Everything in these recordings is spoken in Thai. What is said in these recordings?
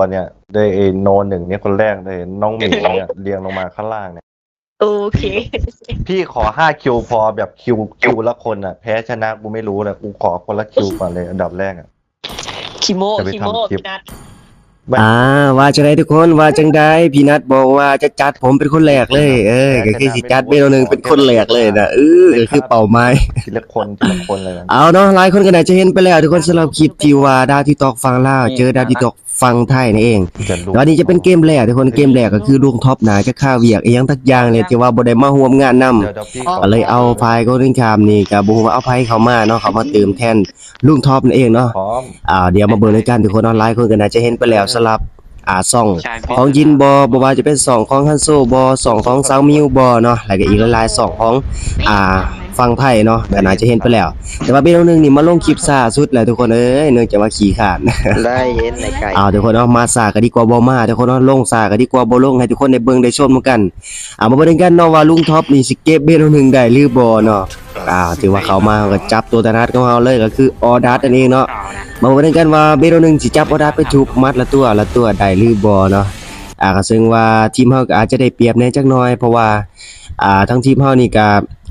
ตัวเรียงตัวเนี่ยได้เอโนหนึ่งเนี่ยคนแรกเลยน้องหมิวเนี่ยเรียงลงมาข้างล่างเนี่ยโอเค พี่ขอห้าคิวพอแบบคิวคิวละคนอะ แพ้ชนะกูไม่รู้เลยกูขอคนละคิวก่อนเลยอันดับแรกอะคิโมจะไปคิโมทำคลิปพี่นัท อ่าว่าจังไดทุกคนว่าจังไดพี่นัทบอกว่าจะจัดผมเป็นคนแรกเลย เออก็คือสิจัดเบลหนึ่งเป็นคนแรกเลยนะเออก็คือเป่าไม้ทีละคนทีละคนเลยนะเอาเนาะหลายคนก็น่าจะเห็นไปแล้วทุกคนสำหรับคลิปที่ว่าดาวที่ตอกฟังลาวเจอดาวที่ตอกฟังไทยนี่เองจะรู้ตอนนี้จะเป็นเกมแรกทุกคนเกมแรกก็คือลุงท็อปหนาจะฆ่าเวียกอีหยังทักอย่างเลยที่ว่าบ่ได้มาร่วมงานนำเดี๋ยวเดี๋ยวพี่ขก็เลยเอาไฟล์ก็เรื่องคามนี่ก็บ่ฮู้ว่าเอาไฟล์เขามาเนาะเขามาเติมแทนลุงท็อปนั่นเองเนาะพร้อมอ่าเดี๋ยวมาเบิ่งด้วยกันทุกคนออนไลน์คนก็น่าจะเห็นไปแล้วสำหรับอ่าซ่องของยินบอบว่าจะเป็นสองของฮันโซบอสองของซาวมิวบอเนาะแล้วก็อีกหลายๆสองของอ่าฟังไพ่เนาะก็น่าจะเห็นไปแล้ว แต่ว่าเบลนึงนี่มาลงคลิปซ่าสุดแล้วทุกคนเอ้ยเนื่องจากว่าขี้ขาดได้เย็นในไก่เอาทุกคนเนาะมาซ่าก็ดีกว่าบ่มาทุกคนเนาะลงซ่าก็ดีกว่าบ่ลงให้ทุกคนได้เบิ่งได้ชมกันเอามาเบิ่งกันเนาะว่าลุงท็อปนี่สิเก็บเบลนึงได้หรือบ่เนาะอ่าถือว่าเขามาก็จับตัวตนัดของเราเลยก็คือออดัสนั่นเองเนาะมาวันนี้กันว่าเบโรหนึ่งสิจับออดาไปทุบมัดละตัวละตัวได้หรือบ่เนาะอ่าก็ซึ่งว่าทีมเฮาก็อาจจะได้เปรียบแหน่จักหน่อยเพราะว่าอ่าทั้งทีมเฮานี่ก็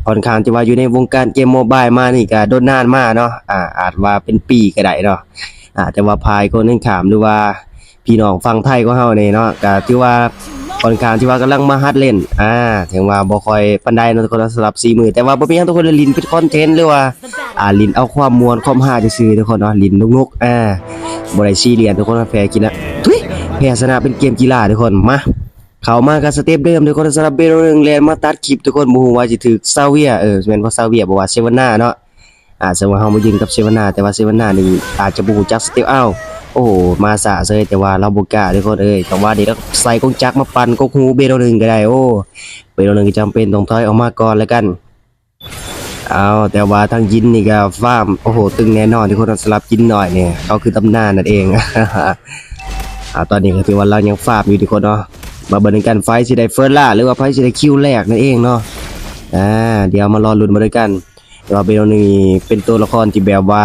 ค่อนข้างที่ว่าอยู่ในวงการเกมโมบายมานี่ก็โดนนานมาเนาะอ่าอาจว่าเป็นปีก็ได้เนาะอ่าแต่ว่าพายคนนึงขามหรือว่าพี่น้องฝั่งไทยของเฮานี่เนาะก็ถือว่าค่อนข้างที่ว่ากำลังมาฮัดเล่นอ่าถึงว่าบ่ค่อยปานใดเนาะทุกคนสำหรับ4มื้อแต่ว่าบ่มีหยังทุกคนลินเป็นคอนเทนต์หรือว่าอ่าลินเอาความมวลความฮาซื่อๆทุกคนเนาะลินนุกๆอ่าบ่ได้ซีเรียสทุกคนว่าแพ้กินนะทุยแพ้ชนะเป็นเกมกีฬาทุกคนมา เข้ามากับสเต็ปเดิมทุกคนสำหรับเบโรนึงแลนมาตัดคลิปทุกคนบ่ฮู้ว่าสิถึกซาเวียเออแม่นเพราะซาเวียบ่ว่าเซวาน่าเนาะอ่าสมมุติเฮามายืนกับเซวาน่าแต่ว่าเซวาน่านี่อาจจะบ่ฮู้จักสเต็ปอ้าวโอ้โหมาสะเซยแต่ว่าเราบ่กล้าทุกคนเอ้ยแต่ว่านี่เราใส่กงจักมาปั่นกงหูเบโรนึงก็ได้โอ้เบโรนึงก็จำเป็นต้องถอยออกมาก่อนแล้วกันเอาแต่ว่าทางยินนี่ก็ฟ้ามโอ้โห ตึงแน่นอนที่คนสลับยินหน่อยเนี่ยเขาคือตำนานนั่นเองอ่าตอนนี้ก็ถือว่าเรายังฟาบอยู่ทุกคนเนาะ มาเบิ่งกันไฟสิได้เฟิร์สล่าหรือว่าไฟสิได้คิวแรกนั่นเองเนาะอ่าเดี๋ยวมารอลุ้นมาด้วยกันแต่ว่าเบลนี่เป็นตัวละครที่แบบว่า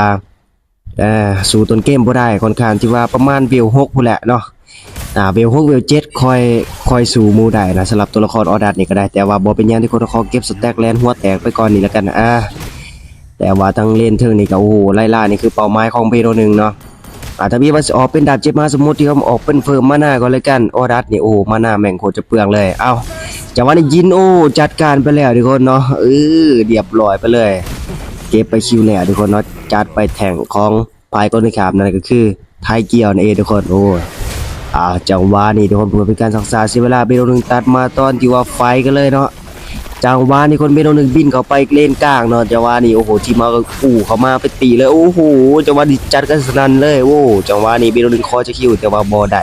อ่าสู่ต้นเกมบ่ได้ค่อนข้างที่ว่าประมาณเวล6พุ่นแหละเนาะอ่าเวล6เวล7คอยคอยสู่มูได้นะสำหรับตัวละครออดัตนี่ก็ได้ แต่ว่าบ่เป็นยังที่คนขอเก็บสแต็กแลนหัวแตกไปก่อนนี่แล้วกันอ่าแต่ว่าทั้งเล่นเทิงนี่ก็โอ้โหไล่ล่านี่คือเป้าหมายของเพโรหนึ่งเนาะ อาถ้ามีว่าออกเป็นดาบเจ็บมาสมมติที่เขาออกเป็นเฟิร์มมาหน้าก็เลยกันออดัสนี่โอ้มาหน้าแม่งโคตรจะเปลืองเลย เอาจังหวะนี้ยินโอ้จัดการไปแล้วทุกคนเนาะเออเรียบร้อยไปเลย เก็บไปคิวแล้วทุกคนเนาะจัดไปแข่งของพายก้นขามนั่นก็คือไทยเกียวนั่นเองทุกคนโอ้อ่าจังหวะนี้ทุกคนเพื่อเป็นการศึกษาเสียเวลาเบโรหนึ่งตัดมาตอนที่ว่าไฟกันเลยเนาะ จังหวะนี่คนเบโนหนึ่งบินเข้าไปเล่นกลางเนาะจังหวะนี่โอ้โหทีมมาก็อู้เข้ามาไปตีเลยโอ้โหจังหวะนี้จัดกันสนั่นเลยโอ้จังหวะนี้เบโนหนึ่งคอจะคิวแต่ว่าบอได้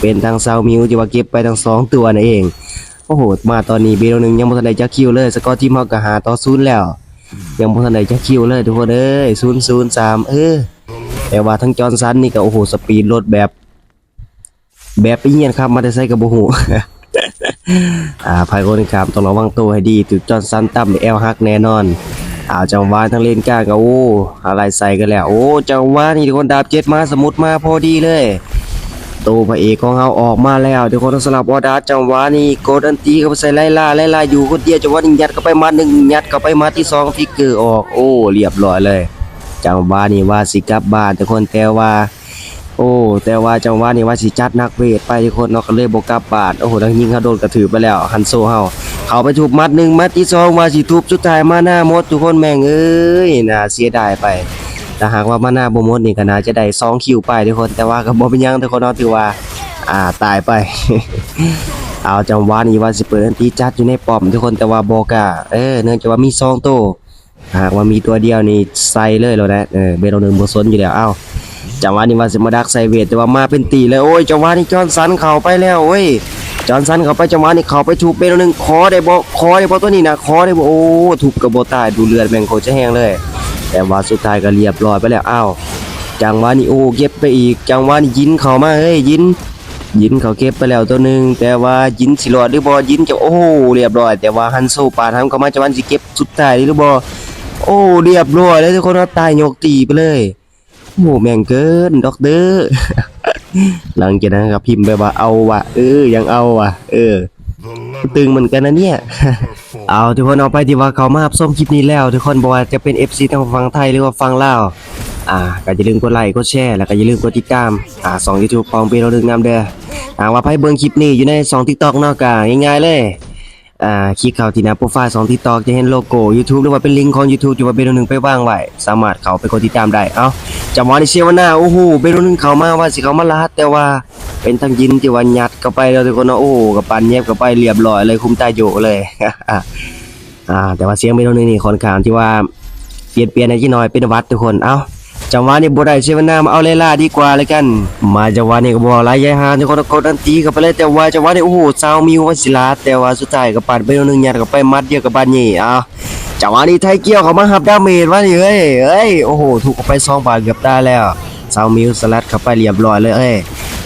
เป็นทางซาวมิวที่ว่าเก็บไปทั้งสองตัวนั่นเองโอ้โหมาตอนนี้เบโนหนึ่งยังบ่ทันได้จักคิวเลยสกอร์ทีมเฮาก็หาต่อศูนย์แล้ว ยังบ่ทันได้จักคิวเลยทุกคนเอ้ย003เออแต่ว่าทั้งจอห์นสันนี่ก็โอ้โหสปีดรถแบบ แบบไปเฮียนครับมาแต่ใส่กับบ่ฮู้ อ่าภายคนครับต้องระวังตัวให้ดีถึกจอนซันต่ำแอลฮักแน่นอนอ่าจังหวะทั้งเล่นกลางก็โอ้อะไรใส่กันแล้ว โอ้จังหวะนี่ทุกคนดาบเจ็ดมาสมุดมาพอดีเลยตัวพระเอกของเราออกมาแล้วทุกคนต้องสลับออดาจังหวะนี้โกดอันตีเข้าไปใส่ไล่ล่าไล่ล่าอยู่คนเดียวจังหวะนี้ยัดเข้าไปมาหนึ่งยัดเข้าไปมาที่สองฟิกเกอร์ออกโอ้เรียบร้อยเลย จังหวะนี้ว่าสิกลับบ้านทุกคนแต่ว่า โอ้ แต่ว่าจังหวะนี้ว่าสิจัดนักเวทไปทุกคนเนาะก็เลยบ่กลับบาดโอ้โหทั้งยิงเขาโดนกระถือไปแล้วฮันโซเฮาเขาไปทุบมัดหนึ่งมัดที่สองมาสิทุบสุดท้ายมาหน้ามดทุกคนแม่งเอ้ยน่าเสียดายไปถ้าหากว่ามาหน้าบมดนี่ก็น่าจะได้สองคิวไปทุกคนแต่ว่าก็บ่เป็นยังทุกคนเนาะถือว่าอ่าตายไป เอาจังหวะนี้ว่าสิเปิดอันตีจัดอยู่ในป้อมทุกคนแต่ว่าบ่กล้าเออเนื่องจากว่ามีสองโตหากว่ามีตัวเดียวนี่ใส่เลยแล้วนะเออเบลหนึ่งบ่สนอยู่แล้วเอ้า จังหวะนี้ว่าสิมาดักใส่เวทแต่ว่ามาเป็นตีเลยโอ้ยจังหวะนี้จอนสันเข้าไปแล้วเว้ยจอนสันเข้าไปจังหวะนี้เข้าไปถูกเบลหนึ่งคอได้บ่คอได้บ่ตัวนี้นะคอได้บ่โอ้ถูกกระโบตายดูเลือดแมงโคจะแห้งเลย แต่ว่าสุดท้ายก็เรียบร้อยไปแล้วอ้าวจังหวะนี้โอ้เก็บไปอีก จังหวะนี้ยินเข้ามาเฮ้ยยินยินเขาเก็บไปแล้วตัวหนึ่งแต่ว่ายินสิรอดหรือบ่ยินจะโอ้เรียบร้อย แต่ว่าฮันโซปาทำเข้ามาจังหวะนี้เก็บสุดท้ายหรือบ่โอ้เรียบร้อยแล้วทุกคนตายยกตีไปเลย โอ้แม่งเกินด็อกเตอร์หลังจากนั้นก็พิมพ์ไปว่าเอาว่ะเออยังเอาว่ะ เออ ตึงเหมือนกันนะเนี่ย เอาทุกคนเอาไปที่ว่าเขามารับชมคลิปนี้แล้ว ทุกคนบอกว่าจะเป็น FC ทางฝั่งไทยหรือว่าฝั่งลาวอ่าก็อย่าลืมกดไลค์กดแชร์แล้วก็อย่าลืมกดติดตามอ่าสอง YouTube ของเป็นเราดึงน้ำเด้ออ่าว่าไพ่เบิ่งคลิปนี้อยู่ในสอง TikTok เนาะก็ง่ายๆเลย อ่าคลิกเข้าที่หน้าโปรไฟล์ของ TikTok จะเห็นโลโก้ YouTube หรือว่าเป็นลิงก์ของ YouTube ที่ว่าเบโรหนึ่งไปว่างไว้สามารถเข้าไปกดติดตามได้เอ้าจังหวะนี้เชื่อว่าหน้าโอ้โหเบโรหนึ่งเข้ามาว่าสิเข้ามาลาดแต่ว่าเป็นทางยินที่ว่ายัดเข้าไปแล้วทุกคนเนาะโอ้กับปันเย็บเข้าไปเรียบร้อยเลยคุมตาโยเลยอ่าแต่ว่าเสียงเบโรหนึ่งนี่ค่อนข้างที่ว่าเปลี่ยนเปลี่ยนในที่น้อยเป็นวัดทุกคนเอ้า จังหวะนี้บ่ได้เชื่อว่าหน้ามาเอาเลล่าดีกว่าเลยกัน มาจังหวะนี้ก็บ่หลายยายหาทุกคนกดอันตีเข้าไปเลยแต่ว่าจังหวะนี้โอ้โหซาวมิววศิลาแต่ว่าสุดท้ายก็ปัดไปโดนหนึงยัดเข้าไปมัดเดียวกับบานนี่อ้าวจังหวะนี้ไทยเกี่ยวเขามาหับดาเมจวะนี่เอ้ยเอ้ยโอ้โหถูกไปสองบาทเกือบได้แล้วซาวมิวสลัดเข้าไปเรียบร้อยเลยเอ้ย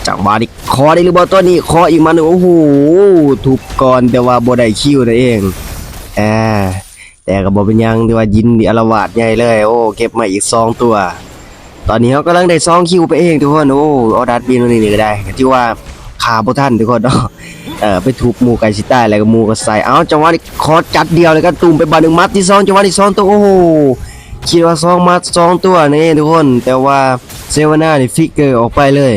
จังหวะนี้คอได้หรือบ่ตัวนี้คออีกมันงโอ้โหทุบก่อนแต่ว่าบ่ได้คิวนั่นเองแอาแต่ก็บ่เป็นยังที่ว่ายินดีอาวาสใหญ่เลย โอ้ เก็บมาอีกสองตัว ตอนนี้เขากำลังได้ซองคิวไปเองทุกคนโอ้ออดัดบินวันนี้นี่ก็ได้ที่ว่าขาบ่ทันทุกคนเนาะเออไปทุบหมูไก่สิใต้แล้วก็มูก็ใส่เอ้าจังหวะนี้คอจัดเดียวเลยกันตุ่มไปบาหนึ่งมัดที่สองจังหวะที่สองตัวโอ้โหคิดว่าสองมัดสองตัวนี่ทุกคน แต่ว่าเซวาน่านี่ฟิกเกอร์ออกไปเลย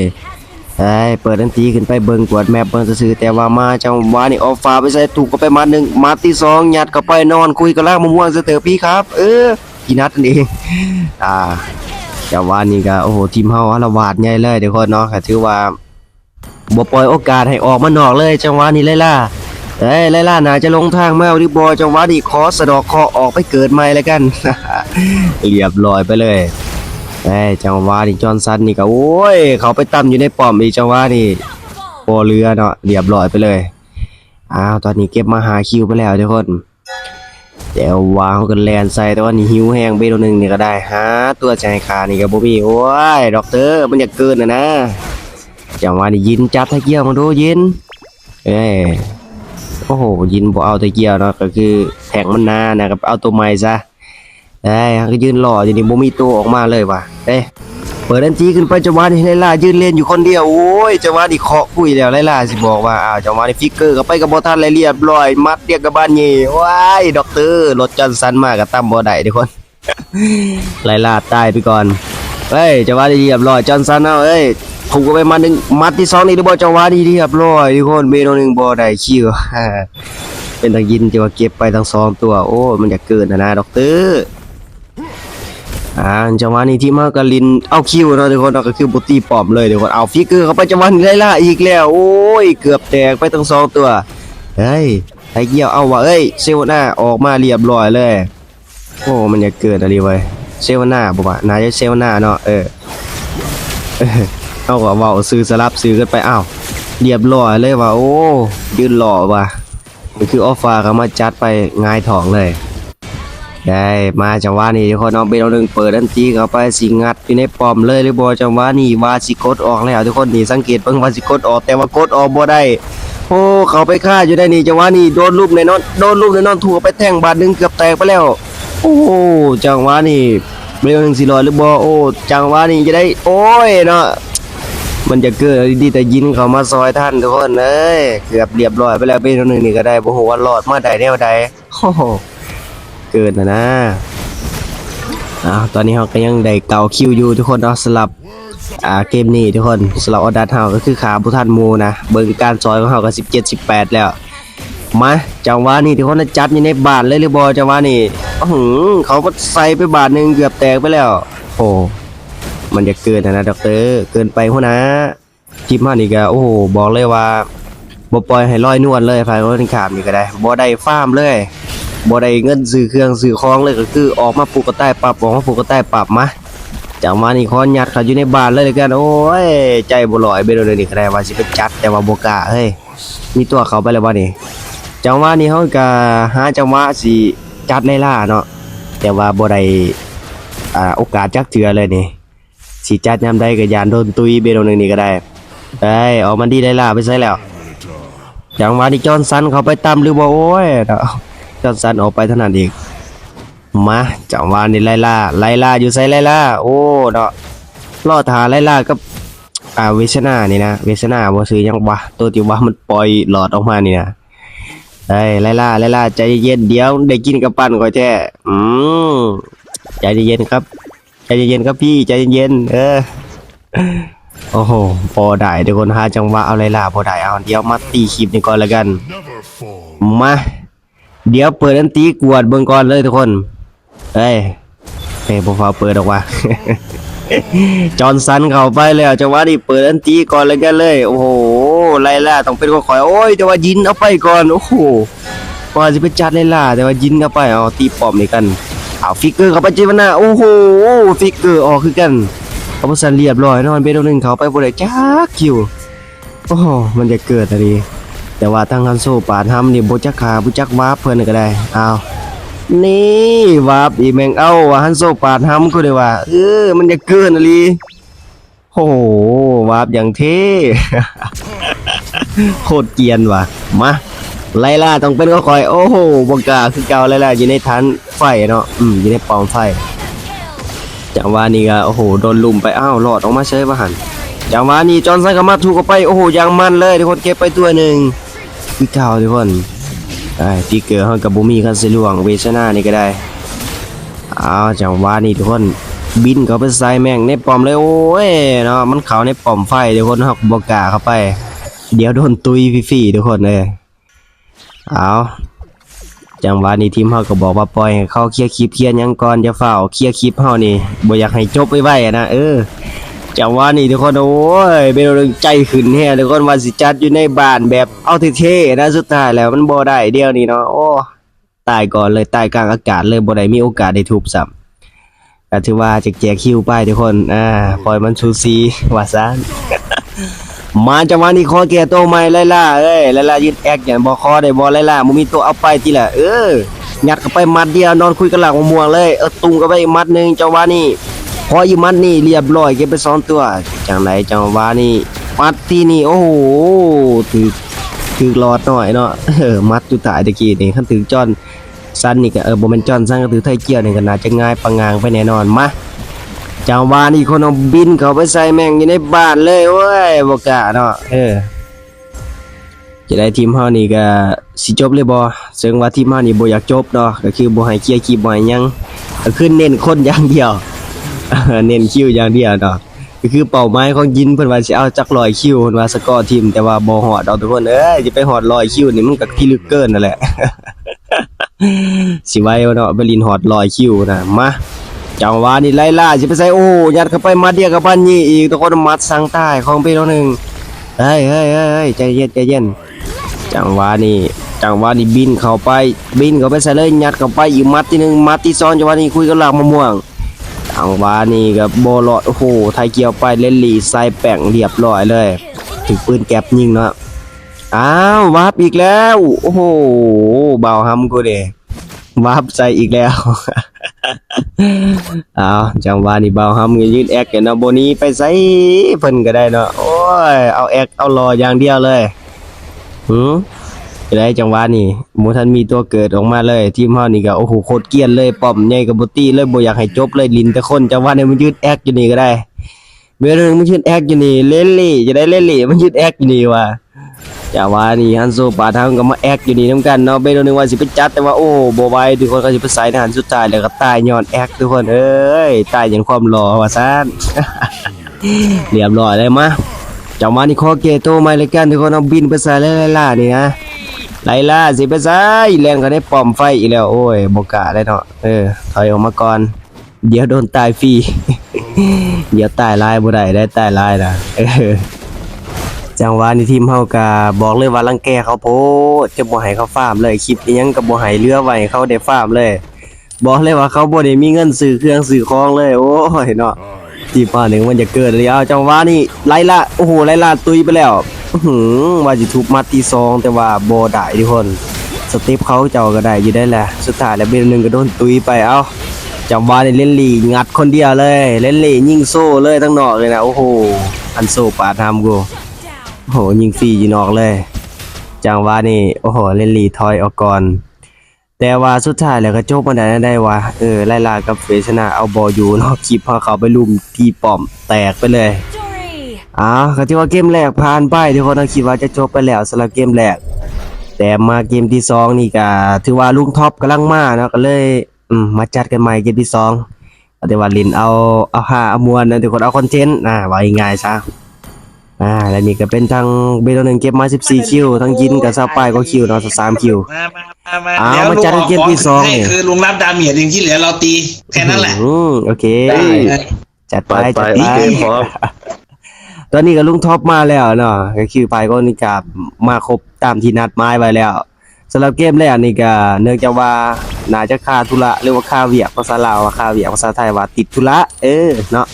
ไอ้เปิดทันทีขึ้นไปเบิงกวดแมปเบิงซื่อแต่ว่ามาจังหวะนี้ออกฟ้าไปใส่ถูกก็ไปมัดหนึ่งมัดที่สองยัดเข้าไปนอนคุยกับลากมะม่วงเสยเตอพี่ครับ เออกี่นัดนั่นเองอ่า แต่ว่านี่ก็โอ้โหทีมเฮาอาละวาดใหญ่เลยทุกคนเนาะก็ถือว่าบ่ปล่อยโอกาสให้ออกมานอกเลยจังหวะนี้ไล่ล่าเอ้ยไล่ล่านาจะลงทางแมวดิบอยจังหวะนี้ขอสะดอกคอออกไปเกิดใหม่แล้วกัน เรียบร้อยไปเลยเอ้ยจังหวะนี้จอห์นสันนี่ก็โอ้ย เขาไปตั้มอยู่ในป้อมอีจังหวะนี้โอเรือเนาะเรียบร้อยไปเลยอ้าวตอนนี้เก็บมาหาคิวไปแล้วทุกคน เดี๋ยววางกันแลนใส่แต่ว่านี่หิวแห้งเบโดนึงนี่ก็ได้ฮะตัวใจคานี่ก็บ่มีโอ้ยด็อกเตอร์มันอยากเกินนะนะจังหวะนี้ยินจับตะเกียบมาดูยินเอ้โอ้โหยินบ่เอาตะเกียบเนาะก็คือแทงมันหนานะครับเอาตัวใหม่ซะเอ้ยก็ยืนรออยู่นี่บ่มีตัวออกมาเลยว่ะเอ้ เปิดอันทีขึ้นไปจังหวะนี้ไลล่ายืนเล่นอยู่คนเดียวโอ้ยจังหวะนี้เคาะคุยแล้วไลล่าสิบอกว่าอ้าวจังหวะนี้ฟิกเกอร์ก็ไปกับบ่ทันเลยเรียบร้อยมัดเรียกกับบ้านนี่ว้ายด็อกเตอร์รถจอห์นสันมากกับตั้มบ่ได้ทุกคนไลล่าตายไปก่อนเฮ้ยจังหวะนี้เรียบร้อยจอห์นสันเอาเอ้ยถูกก็ไปมัดหนึ่งมัดที่สองนี่ดูบ่จังหวะนี้เรียบร้อยทุกคนเมโนหนึ่งบ่ได้คิวเป็นทางยินที่ว่าเก็บไปทั้งสองตัวโอ้มันจะเกินนะนะด็อกเตอร์ อ่าจังหวะนี้ที่มากลินเอาคิวเนาะทุกคนเนาก็คือบุตีปอมเลยทุกคนเอาฟิกเกอร์เข้าไปจังหวะนี้ไล่ล่าอีกแล้วโอ้ยเกือบแตกไปทั้งสองตัวเฮ้ยไทเกียวเอาวะเอ้ยเซลหน้าออกมาเรียบร้อยเลยโอ้มันจะเกิดอะไรไว้เซลหน้าบอกว่าน่าจะเซลหน้าเนาะเออเออเอาว่าเว้าซื้อสลับซื้อกันไปอ้าวเรียบร้อยเลยว่าโอ้ยืนหล่อว่ะมันคือออฟฟ้าเขามาจัดไปง่ายทองเลย ได้มาจังหวะนี้ทุกคนเอาเบลหนึ่งเปิดดันทีเข้าไปสิงัดอยู่ในปอมเลยหรือบอจังหวะนี้วาสิกดออกแล้วทุกคนนี่สังเกตเบิ่งวาสิกดออกแต่ว่ากดออกบ่ได้โอ้เขาไปฆ่าอยู่ได้นี่จังหวะนี้โดนลูกในนอนโดนลูกในนอนถูกไปแทงบาดหนึงเกือบแตกไปแล้ว โอ้จังหวะนี่เบลหนึ่งสี่ร้อยหรือบอโอ้จังหวะนี้จะได้ โอ้ยเนาะมันจะเกิดดีแต่ยินเขามาซอยท่านทุกคนเอ้ยเกือบเรียบร้อยไปแล้วเบลหนึ่งนี่ก็ได้บ่ฮู้ว่ารอดมาได้แนวใดโอ้ เกินนะนะอ้าวตอนนี้เราก็ยังได้เก่าคิวอยู่ทุกคนเนาะสลับอ่าเกมนี้ทุกคนสำหรับออดัตเฮาก็คือขาบุทันมูนะเบิ่งการซอยของเฮาก็17 18แปดแล้วมาจังหวะนี้ทุกคนจัดอยู่ในบาทเลยหรือบอจังหวะนี้อื้อหือเขาก็ใส่ไปบาทหนึ่งเกือบแตกไปแล้ว โอ้มันจะเกินนะนะด็อกเตอร์เกินไปหัวนะทีมเฮานี่ก็โอ้โหบอกเลยว่าบ่ปล่อยให้ลอยนวลเลยภายในขามนี่ก็ได้บ่ได้ฟาร์มเลย บ่ได้เงินซื้อเครื่องซื้อของเลยก็คือออกมาปลูกกระต่ายปรับออกมาปลูกกระต่ายปรับมาจังหวะนี้คอนยัดเขาอยู่ในบ้านเลยเลยกันโอ้ยใจบ่ลอยไปเลยนี่ก็ได้ว่าสิไปจัดแต่ว่าบ่กาเฮ้ยมีตัวเขาไปแล้วบ่นี่จังหวะนี้เฮาก็หาจังหวะสิจัดไล่ล่าเนาะแต่ว่าบ่ได้อ่าโอกาสจักเทื่อเลยนี่สิจัดยามใดก็ยานโดนตุยเบโดนึงนี่ก็ได้เอ้ออกมันดีไล่ล่าไปใส่แล้วจังหวะนี้จอนสันเขาไปตามหรือบ่โอ้ยเนาะ จอห์นสันออกไปเท่านั้นอีกมาจังหวะนี้ไล่ล่าไล่ล่าอยู่ใส่ไล่ล่าโอ้เนาะล่อทาไล่ล่ากับอ่าเวชนานี่นะเวชนาบ่ซื้อหยังวะตัวที่ว่ามันปล่อยหลอดออกมานี่นะเฮ้ยไล่ล่าไล่ล่าใจเย็นๆเดี๋ยวได้กินกับปั้นก่อนแท้อืมใจเย็นๆครับ ใจเย็นๆครับพี่ใจเย็นๆเออโอ้โหพอได้ทุกคนหาจังหวะเอาไล่ล่าพอได้เอาเดี๋ยวมาตีคลิปนี่ก่อนแล้วกัน Never fall. มา เดี๋ยวเปิดอันตีกวดเบิ่งก่อนเลยทุกคนเฮ้ยเฮ้ยบ่ฟ้าเปิดออกว่าจอห์นสันเข้าไปแล้วจังหวะนี้เปิดอันตีก่อนเลยกันเลย โอ้โหไล่ล่าต้องเป็นคนคอยโอ้ยแต่ว่ายินเอาไปก่อนโอ้โหว่าจะไปจัดไล่ล่าแต่ว่ายินเอาไปเอาตีปอมนี่กันเอาฟิกเกอร์เข้าไปจิวนะโอ้โหฟิกเกอร์ออกคือกันเขาบ่สันเรียบร้อยนอนเบโดนึงเขาไปบ่ได้จักคิวโอ้โหมันจะเกิดอะไร แต่ว่าทางฮันโซปาดทำนี่บ่จักขาบ่จักวาบเพิ่นก็ได้อ้าวนี่วาบอีแมงเอ้าว่าฮันโซปาดทำก็ได้ว่าเออมันจะเกินอะลีโอ้โหวาบอย่างเท่โคตรเกียนว่ะมาไล่ล่าต้องเป็นก็คอยโอ้โหบ่กาคือเก่าไล่ล่าอยู่ในฐานไฟเนาะอืมอยู่ในปองไฟจังหวะนี้ก็โอ้โหโดนลุมไปอ้าวรอดออกมาเฉยว่าหันจังหวะนี้จอนสันก็มาถูกไปโอ้โหยังมันเลยทุกคนเก็บไปตัวหนึ่ง คือเก่าทุกคนได้ฟิกเกอร์เฮากับบูมี่คันสิลวงเวชนานี่ก็ได้อ้าวจังหวะนี้ทุกคนบินเขาไปใส่แม่งในปอมเลยโอ้ยเนาะมันเขาในปอมไฟทุกคนเฮาบ่กล้าเข้าไป เดี๋ยวโดนตุยฟรีๆทุกคนเลยเอาจังหวะนี้ทีมเฮาก็บอกว่าปล่อยให้เขาเคลียร์คลิปเคลียร์ยังก่อนอย่าเฝ้าเคลียร์คลิปเฮานี่บ่อยากให้จบไวๆนะเออ จังหวะนี้ทุกคนโอ้ยเป็นเรื่องใจขึ้นแฮ่ทุกคนว่าสิจัดอยู่ในบ้านแบบเอาเท่ๆนะสุดท้ายแล้วมันบ่ได้เดียวนี้เนาะโอ้ตายก่อนเลยตายกลางอากาศเลยบ่ได้มีโอกาสได้ทุบซ้ำก็ถือว่าจะแจกคิวไปทุกคนอ่าปล่อยมันซูซีว่าซะมาจังหวะนี้ขอแก่ตัวใหม่ไล่ล่าเอ้ยไล่ล่ายืนแอกอย่างบ่คอได้บ่ไล่ล่ามึงมีตัวเอาไปทีละเออยัดเข้าไปมัดเดียวนอนคุยกันหลังมะม่วงเลยเออตุงเข้าไปมัดหนึงจังหวะนี้ พออีมัดนี่เรียบร้อยเก็บไปสองตัวจังไหนจังวะนี่มัดที่นี่โอ้โหถือถือรอดหน่อยเนาะเออมัดอยู่ตายตะกี้นี่คันถือจอนซันนี่ก็เออบ่แม่นจอนซันก็ถือไทยเกี่ยวนี่ก็น่าจะง่ายปังงางไปแน่นอนมาจังวะนี่คนเอาบินเขาไปใส่แม่งอยู่ในบ้านเลยโอ้ยบ่กล้าเนาะเออจะได้ทีมเฮานี่ก็สิจบเลยบ่ซึ่งว่าทีมเฮานี่บ่อยากจบเนาะก็คือบ่ให้เคลียร์คลิปบ่ให้ยังก็คือเน้นคนอย่างเดียว เน้นคิวอย่างเดียวเนาะก็คือเป้าหมายของยินเพิ่นว่าสิเอาจักร้อยคิวเพิ่นว่าสกอร์ทีมแต่ว่าบ่ฮอดเอาทุกคนเอ้ยสิไปฮอดร้อยคิวนี่มันก็พิลึกเกินนั่นแหละ สิไว้เนาะไปลินฮอดร้อยคิวนะมาจังหวะนี้ไล่ล่าสิไปใส่โอ้ยัดเข้าไปมาเดียกับบ้านนี้อีกทุกคนมัดสังใต้ของไปแล้วหนึ่งเฮ้ยเฮ้ยเฮ้ยเฮ้ยใจเย็นใจเย็นจังหวะนี้จังหวะนี้บินเข้าไปบินเข้าไปใส่เลยยัดเข้าไปอีกมัดที่หนึ่งมัดที่สองจังหวะนี้คุยกับหลักมะม่วง ทางวานี่กับโบลอดโอ้โหไทยเกียวไปเล่นหลีใส่แป้งเรียบร้อยเลย ถึงปืนแก็บยิงเนาะอ้าววาบอีกแล้ว โอ้โหเบาฮัมกูเดวาบใส่อีกแล้วอ้าวจังหวะนี่เบาฮัมก็ยืนแอกกันเนาะโบนี้ไปใส่เพิ่นก็ได้เนาะโอ้ยเอาแอกเอารออย่างเดียวเลยหือ ได้จังหวะนี่หมูทันมีตัวเกิดออกมาเลย ทีมเฮานี่ก็โอ้โหโคตรเกรียนเลยป้อมใหญ่กับบตี้เลยบ่อยากให้จบเลยลินแต่คนจังหวะนี้มันยืดแอกอยู่นี่ก็ได้เมื่อนึงมันยืดแอกอยู่นี่เล่นลี่จะได้เล่นลี่มันยืดแอกอยู่นี่ว่ะจังหวะนี่ฮันโซปาทางก็มาแอกอยู่นี่นํกันเนาะเบโดนึงว่าสิไปจัดแต่ว่าโอ้โบไวทุกคนก็สิไปใส่ทหารสุดท้ายแล้วก็ตายย้อนแอกทุกคนเอ้ยตายอย่างความหล่อว่าซั่นเรียบร้อยเลยมาจังหวะนี้ขอเกโตมาเลยกันทุกคนเอาบินไปใส่ล่าๆนี่นะ ไล่ล่าสิไปซ้ายแรงก็ได้ป้อมไฟอีกแล้ว โอ้ยบกล้าได้เนาะเออถอยออกมาก่อน เดี๋ยวโดนตายฟรีเดี๋ยวตายลายบ่ได้ได้ตายลายนะเออจังหวะนี้ทีมเฮาก็บอกเลยว่ารังแกเขาโพดจะบ่ให้เขาฟาร์มเลยคลิปอิหยังก็บ่ให้เหลือไว้ให้เขาได้ฟาร์มเลย บอกเลยว่าเขาบ่ได้มีเงินซื้อเครื่องซื้อของเลย โอ้ยเนาะทีมฟ้าหนึ่งมันจะเกิดเลยเอาจังหวะนี่ไล่ละโอ้โหไล่ละตุยไปแล้วอื้อ หือว่าจะทุบมัดที่ซองแต่ว่าโบได้ทุกคน สเต็ปเขาเจ้าก็ได้อยู่ได้แหละ สุดท้ายแล้วเบนหนึ่งก็โดนตุยไปเอาจังหวะนี่เล่นลีงัดคนเดียวเลย เล่นลียิงโซ่เลยทั้งนอกเลยนะโอ้โหอันโซ่ปาดทำกูโอ้โหยิงฟรีอยู่นอกเลยจังหวะนี่โอ้โหเล่นลีทอยออกก่อนแต่ว่าสุดท้ายแล้วก็จบมาได้ได้ว่าเออไล่ลากับเฟชนาเอาบออยู่นาะคลิปพอเขาไปลุมทีป้อมแตกไปเลย อ้าวก็ที่ว่าเกมแรกผ่านไปทุกคนก็คิดว่าจะจบไปแล้วสำหรับเกมแรก แต่มาเกมที่สองนี่ก็ถือว่าลุงท็อปกำลังมาเนาะก็เลยอืมมาจัดกันใหม่เกมที่สองแต่ว่าลินเอาเอาหาเอามวลนะทุกคนเอาคอนเทนต์นะว่าง่ายๆซะอ่าแล้วนี่ก็เป็นทางเบโลหนึ่งเก็บมา 14 คิวทั้งยินกับซาปายก็คิวเนาะ13คิวมามามามาอ้าวเดี๋ยวมาจัดเกมที่สองให้นี่คือลุงรับดาเมียเองที่เหลือเราตีแค่นั้นแหละอืมโอเคได้จัดไปไปไปจัดโอไปเคพร้อม ตอนนี้ก็ลุงท็อปมาแล้วเนาะก็คือไปก็นี่กับมาครบตามที่นัดหมายไว้แล้วสำหรับเกมแรกนี่ก็เนื่องจากว่าน่าจะคาธุระหรือว่าคาเวียกภาษาลาวว่าค่าเวียกภาษาไทยว่าติดธุระเออเนาะ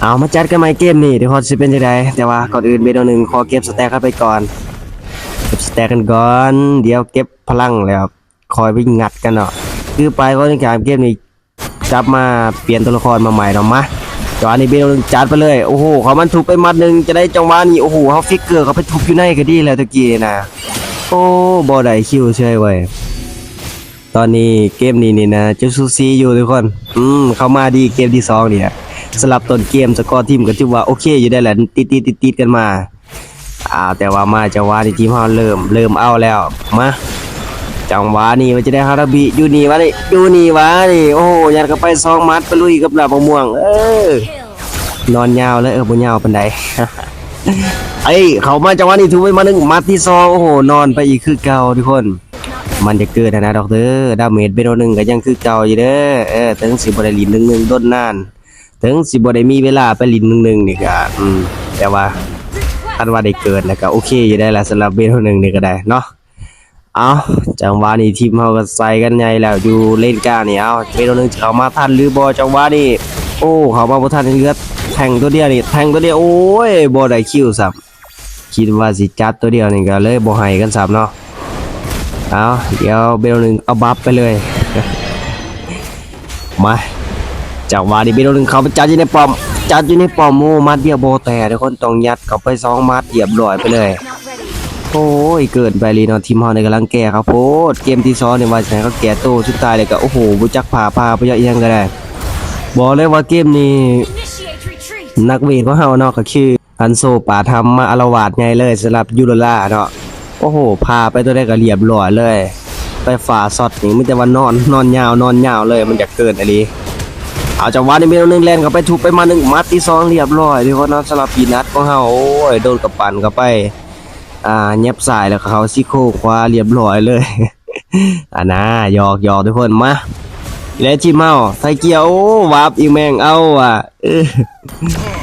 เอามาจัดกันใหม่เกมนี้เดี๋ยวฮอดสิเป็นจังไดแต่ว่าก่อนอื่นเบโดหนึ่งขอเก็บสแต็กเข้าไปก่อนเก็บสแต็กกันก่อนเดี๋ยวเก็บพลังแล้วคอยไปงัดกันเนาะคือไปก็ในการเกมนี้จับมาเปลี่ยนตัวละครมาใหม่เนาะมา จังหวะนี้เบลจัดไปเลยโอ้โหเขามันทุบไปมัดหนึ่งจะได้จังหวะนี้โอ้โหเขาฟิกเกอร์เขาไปทุบอยู่ในก็ดีแล้วตะกี้นะโอ้บอได้คิวเชยเว้ตอนนี้เกมนี้นี่นะเจะซูซีอยู่ทุกคนอืมเขามาดีเกมที่สองเนี่ยสลับต้นเกมสกอร์ทีมก็ถือว่าโอเคอยู่ได้แหละติดติดติดติดกันมาอ่าแต่ว่ามาจังหวะนี้ทีมเราเริ่มเริ่มเอาแล้วมา จังหวะนี้มันจะได้ฮาราบิอยู่นี่วะนี่อยู่นี่วะนี่โอ้โหยัดเข้าไปสองมัดไปลุยกับดาบมะม่วง เออนอนยาวเลยเออบ่ยาวปานใดเอ้เขามาจังหวะนี้ถูกไปมาหนึ่งมัดที่สองโอ้โหนอนไปอีกคือเก่าทุกคน มันจะเกิดนะนะดอกเด้อดาเมจเบโดหนึ่งก็ยังคือเก่าอยู่เด้อเออถึงสิบ่ได้ลินหนึ่งหนึ่งด้นนานถึงสิบ่ได้มีเวลาไปลินหนึ่งหนึ่งนี่ก็อืมแต่ว่าคันว่าได้เกิดแล้วก็โอเคอยู่ได้ละสำหรับเบโดหนึ่งนี่ก็ได้เนาะ เอาจังหวะนี้ทีมเฮาก็ใส่กันใหญ่แล้วอยู่เล่นกลางนี่เอาเบโดหนึ่งจะเข้ามาทันหรือบ่จังหวะนี้โอ้เขามาบ่ทันเลือดแทงตัวเดียวนี่แทงตัวเดียวโอ้ยบ่ได้คิวซับคิดว่าสิจัดตัวเดียวนี่ก็เลยบ่ให้กันซับเนาะเอาเดี๋ยวเบลหนึ่งเอาบัฟไปเลยมาจากว่านี่เบลหนึ่งเขาไปจัดอยู่ในป้อมจัดอยู่ในป้อมโอ้มัดเดียวโบแต่ทุกคนต้องยัดเขาไปสองมัดเหยียบร้อยไปเลย โอ้ยเกินไปเลยเนาะทีมเฮาในกำลังแก้ครับโพดเกมที่ซ้อนในวันไหนก็แก้โตสุดท้ายเลยก็โอ้โหบ่จักพาพาไปเยอะแยะก็ได้บอกเลยว่าเกมนี้ นักเวทของเฮาเนาะก็คือฮันโซป่าทำมาอารวาสไงเลยสำหรับยูโรล่าเนาะโอ้โห พาไปตัวได้ก็เรียบร้อยเลย ไปฝ่าซอดนี่มันจะว่านอนนอนยาวนอนยาวเลยมันจะเกินอะไรเอาจังหวะนี้มลหนึงแล่นเขาไปทุบไปมาหนึ่งมัดที่สองเรียบร้อยที่คนเนะสำหรับปีนัดของเฮาโอ้ยโดนกับปั่นเข้าไป อ่าแยบสายแล้วเขาซี่โครงขวาเรียบร้อยเลยอ่านะหยอกหยอกทุกคนมาและจิมเมาไทเกียววาบอีแมงเอาอะ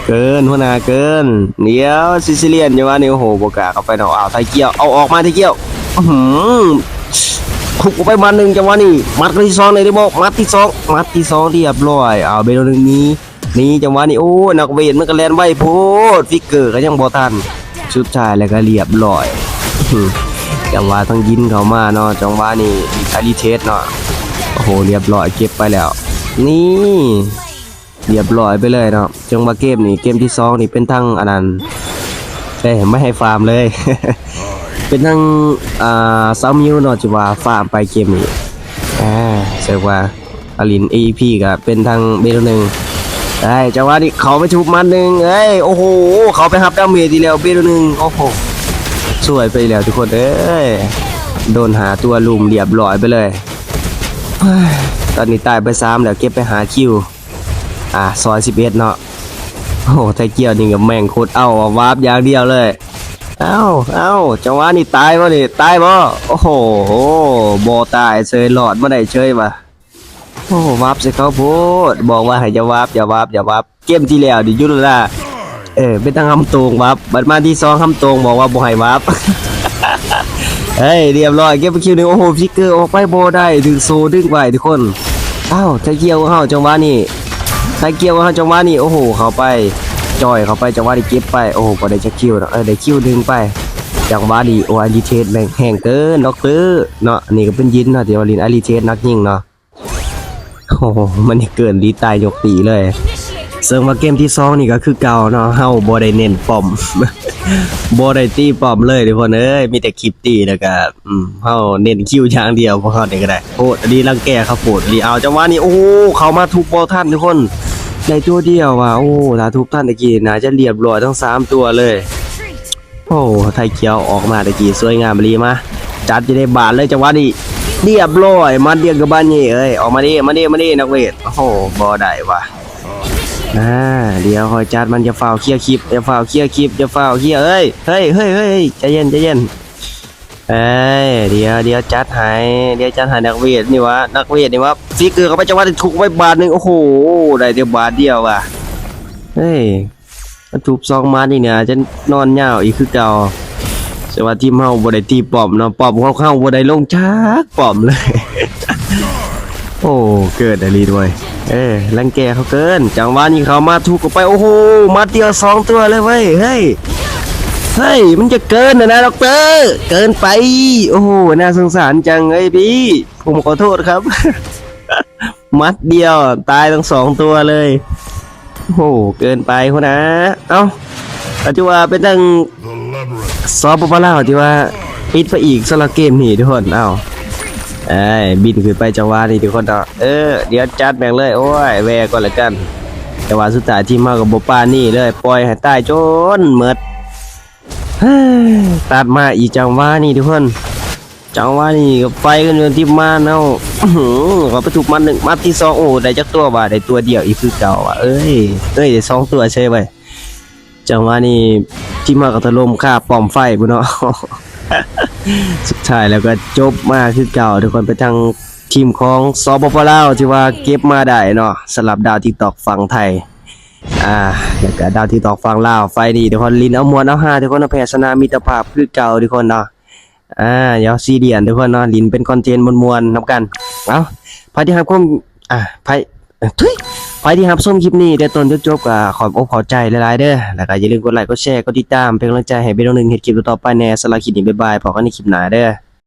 เกินหัวหน้าเกินเดี๋ยวซิซิเลียนอยู่ว่านี่โอ้โหบกาเข้าไปเนาะเอาไทเกียวเอาออกมาไทเกียวหือคุกไปมาหนึ่งจังหวะนี้มัดที่สองเลยได้บอกมัดที่สองมัดที่สองเรียบร้อยเอาเบลหนึ่งนี้นี่จังหวะนี้โอ้นักเวทมันก็แลนไว้โพดฟิกเกอร์ก็ยังบ่ทัน สุดท้ายแล้วก็เรียบร้อยจังหวะทั้งยินเขามาเนาะจังหวะนี้คาริเทสเนาะโอ้โหเรียบร้อยเก็บไปแล้ว นี่เรียบร้อยไปเลยเนาะจังว่าเกมนี่เกมที่สองนี่เป็นทั้งอันนั้นเอ้ยไม่ให้ฟาร์มเลย เป็นทั้งอ่าซัมมิวเนาะจิว่าฟาร์มไปเกมนี้อ่าเรียกว่าอลิน AP ก็เป็นทางเบลหนึ่ง ได้จังหวะนี้เขาไปทุบมันหนึ่งเอ้ยโอ้โหเขาไปหับดาเมจทีแล้วเบลหนึ่งโอ้โหสวยไปแล้วทุกคนเอ้ยโดนหาตัวลุมเรียบร้อยไปเลย ตอนนี้ตายไปซ้ำแล้วเก็บไปหาคิว อ่าซอยสิบเอ็ดเนาะโอ้โหไทเกียวนี่กับแม่งโคตรเอาวาร์ปอย่างเดียวเลยเอ้าเอ้าจังหวะนี่ตายวะนี่ตายบ่โอ้โหบอตายเฉยหลอดมาได้เฉยมา โอ้วาร์ปใส่เขาโพดบอกว่าให้จะวาร์ปอย่าวาร์ปอย่าวาร์ปเกมที่แล้วดิยุทธล่าเออเป็นตั้งคำตรงวาร์ปบัดมาที่สองคำตรงบอกว่าบ่ให้วาร์ปเฮ้ยเรียบร้อยเก็บไปคิวหนึ่งโอ้โหฟิกเกอร์ออกไปโบได้ถึงโซดึงไปทุกคนอ้าวไทเกียวของเฮาจังหวะนี้ไทเกียวของเฮาจังหวะนี้โอ้โหเข้าไปจอยเข้าไปจังหวะนี้เก็บไปโอ้โหบ่ได้จะคิวนะเออได้คิวดึงไปจังหวะนี้โอ้อาริเทสแม่งแห้งเกินด็อกเตอร์เนาะนี่ก็เป็นยินเนาะที่ว่าลินอาริเทสนักยิงเนาะ โอ้มันเกินดีตายยกตีเลย Initiate ซึ่งว่าเกมที่สองนี่ก็คือเก่าเนาะเฮาบ่ได้เน้นป้อมบ่ได้ตีป้อมเลยทุกคนเอ้ยมีแต่คลิปตีแล้วก็อืมเฮาเน้นคิวอย่างเดียวพวกเฮานี่ก็ได้โคตรดีรังแกครับโคตรดีเอาจังหวะนี้โอ้เขามาทุบบอลท่านทุกคนได้ตัวเดียวว่ะโอ้ถ้าทุบท่านตะกี้น่าจะเรียบร้อยทั้งสามตัวเลยโอ้ไทยเขียวออกมาตะกี้สวยงามดีมาจัดจะได้บาทเลยจังหวะนี้ เรียบร้อยมาเดียงกับบ้านนี่เอ้ยออกมาดิมาดิมาดินักเวทโอ้โหบ่ได้ว่ะ Initiate. อ่าเดี๋ยวคอยจัดมันจะฝ่าวเคลียร์คลิปจะฝ่าวเคลียร์คลิปจะฝ่าวเคลียร์เอ้ยเฮ้ยเฮ้ยเฮ้ยใจเย็นใจเย็นเอ้ยเดี๋ยวเดี๋ยวจัดให้เดี๋ยวจัดให้นักเวทนี่วะนักเวทนี่วะฟิกเกอร์เขาไปจังหวะที่ถูกไว้บาทหนึงโอ้โหได้เดียวบาทเดียวว่ะเฮ้ยมันถูกซองมานี่เนี่ยจะนอนยาวอีกคือเก่า แต่ว่าทีมเฮาบ่ได้ตีป้อมเนาะป้อมของเข้าบ่ได้ลงจักป้อมเลย โอ้เกิดอะไรด้วย เอ้ยรังแกเขาเกิน จังหวะนี้เขามาถูกกไปโอ้โหมาเดียวสองตัวเลยเว้ยเฮ้ยเฮ้ยมันจะเกินนะนะดอกเตอร์เกินไป โอ้โหน่าสงสารจังเอ้ยพี่ ผมขอโทษครับ มัดเดียวตายทั้งสองตัวเลยโอ้โหเกินไปคนนะ เอ้าปัจจุบันเป็นตั้ง ซอฟต์ปลาเล่าที่ว่าปิดไปอีกสำหรับเกมนี้ทุกคนเอ้าเอ้ยบินขึ้นไปจังหวะนี้ทุกคนเนาะเออเดี๋ยวจัดแบ่งเลยโอ้ยแวก่อนละกันจังหวะสุดท้ายที่มากับบปานี่เลยปล่อยให้ตายจนหมดเฮ้ยตัดมาอีกจังหวะนี้ทุกคนจังหวะนี้ก็ไปกันจนที่มาเนาะอื้อหือขอไปถูกมันหนึ่งมาที่สองโอ้ได้จักตัวบ่าได้ตัวเดียวอีกคือเก่าอะเอ้ยเอ้ยได้สองตัวใช่ไหม จังหวะนี้ที่มากับถล่มฆ่าป้อมไฟบุเนาะ สุดท้ายแล้วก็จบมาคือเก่าทุกคนไปทางทีมของสปปลาวที่ว่าเก็บมาได้เนาะสลับดาวทิกตอกฝั่งไทยอ่าแล้วก็ดาวทิกตอกฝั่งลาวไฟนี่ทุกคนลินเอามวนเอาหาทุกคนเอาแพสนามิตรภาพคือเก่าทุกคนเนาะอ่าเดี๋ยวซีเดียนทุกคนเนาะลินเป็นคอนเทนต์มวนๆนํกันเอ้าพายที่ครับผมอ่าพายเอ้ยทุย ไปที่ครับส้มคลิปนี้ได้ต้นจนจบก็ขอบอกขอใจหลายๆเด้อ แล้วก็อย่าลืมกดไลค์ กดแชร์ กดติดตาม เป็นกำลังใจให้เบลหนึ่งเห็ดคลิปต่อไปแน่สำหรับคลิปนี้บ๊ายบายพบกันในคลิปหน้าเด้อ